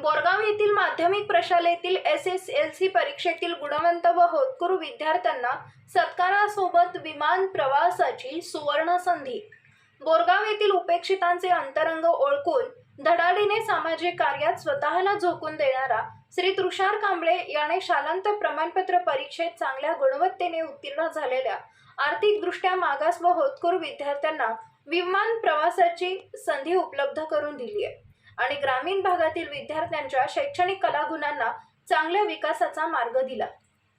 बोरगाव येथील माध्यमिक प्रशालेतील एस एस एल सी परीक्षेतील गुणवंत व होतकुरू विद्यार्थ्यांना सत्कारासोबत विमान प्रवासाची सुवर्ण संधी बोरगाव येथील उपेक्षितांचे अंतरंग ओळखून धडाडीने सामाजिक कार्यात स्वतःला झोकून देणारा श्री तुषार कांबळे याने शालांत प्रमाणपत्र परीक्षेत चांगल्या गुणवत्तेने उत्तीर्ण झालेल्या आर्थिकदृष्ट्या मागास व होतकुरू विद्यार्थ्यांना विमान प्रवासाची संधी उपलब्ध करून दिली आहे आणि ग्रामीण भागातील विद्यार्थ्यांच्या शैक्षणिक कलागुणांना चांगल्या विकासाचा मार्ग दिला.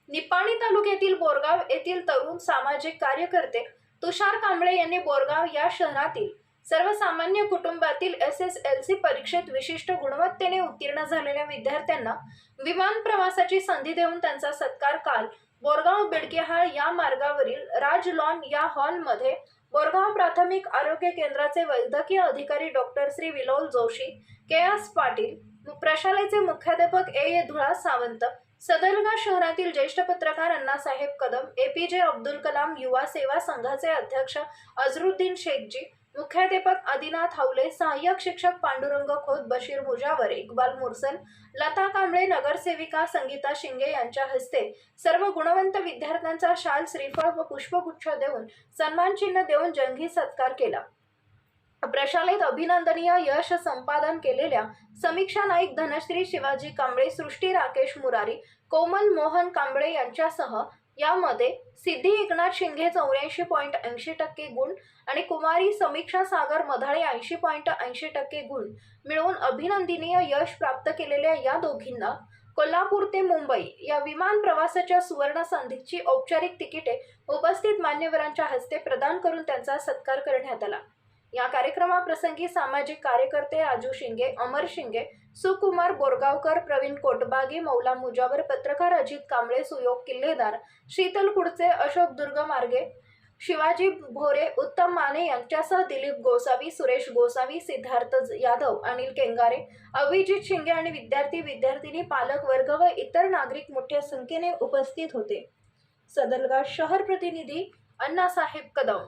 निपाणी तालुक्यातील बोरगाव येथील तरुण सामाजिक कार्यकर्ते तुषार कांबळे यांनी बोरगाव या शहरातील सर्वसामान्य कुटुंबातील एस एस एल सी परीक्षेत विशिष्ट गुणवत्तेने उत्तीर्ण झालेल्या विद्यार्थ्यांना विमान प्रवासाची संधी देऊन त्यांचा सत्कार काल बोरगाव बिडकेहाळ या मार्गावरील राज लॉन या हॉलमध्ये बोरगाव प्राथमिक आरोग्य केंद्राचे वैद्यकीय अधिकारी doctor Shri Vilol Joshi K S Patil प्रशालेचे मुख्याध्यापक ए ए धुळा सावंत सदरगा शहरातील ज्येष्ठ पत्रकार अण्णासाहेब कदम ए पी जे अब्दुल कलाम युवा सेवा संघाचे अध्यक्ष अझरुद्दीन शेखजी मुख्याध्यापक आदिनाथ हावले सहाय्यक शिक्षक पांडुरंग खोत बशीर मुजावर इक्बाल मुरसल लता कांबळे नगरसेविका संगीता शिंगे यांच्या हस्ते सर्व गुणवंत विद्यार्थ्यांचा शाल श्रीफळ व पुष्पगुच्छ देऊन सन्मान चिन्ह देऊन जंगी सत्कार केला. प्रशालेत अभिनंदनीय यश संपादन केलेल्या समीक्षा नाईक धनश्री शिवाजी कांबळे सृष्टी राकेश मुरारी कोमल मोहन कांबळे यांच्यासह यामध्ये सिद्धी एकनाथ शिंगे चौऱ्याऐंशी पॉईंट ऐंशी टक्के गुण आणि कुमारी समीक्षा सागर मधाळे ऐंशी पॉईंट ऐंशी टक्के गुण मिळवून अभिनंदनीय यश प्राप्त केलेल्या या दोघींना कोल्हापूर ते मुंबई या विमान प्रवासाच्या सुवर्ण संधीची औपचारिक तिकिटे उपस्थित मान्यवरांच्या हस्ते प्रदान करून त्यांचा सत्कार करण्यात आला. या कार्यक्रमाप्रसंगी सामाजिक कार्यकर्ते राजू शिंगे अमर शिंगे सुकुमार बोरगावकर प्रवीण कोटबागे मौला मुजावर पत्रकार अजित कांबळे सुयोग किल्लेदार शीतल कुडचे अशोक दुर्गमार्गे शिवाजी भोरे उत्तम माने यांच्यासह दिलीप गोसावी सुरेश गोसावी सिद्धार्थ यादव अनिल केंगारे अभिजित शिंगे आणि विद्यार्थी विद्यार्थिनी पालक वर्ग व इतर नागरिक मोठ्या संख्येने उपस्थित होते. सदलगा शहर प्रतिनिधी अण्णासाहेब कदम.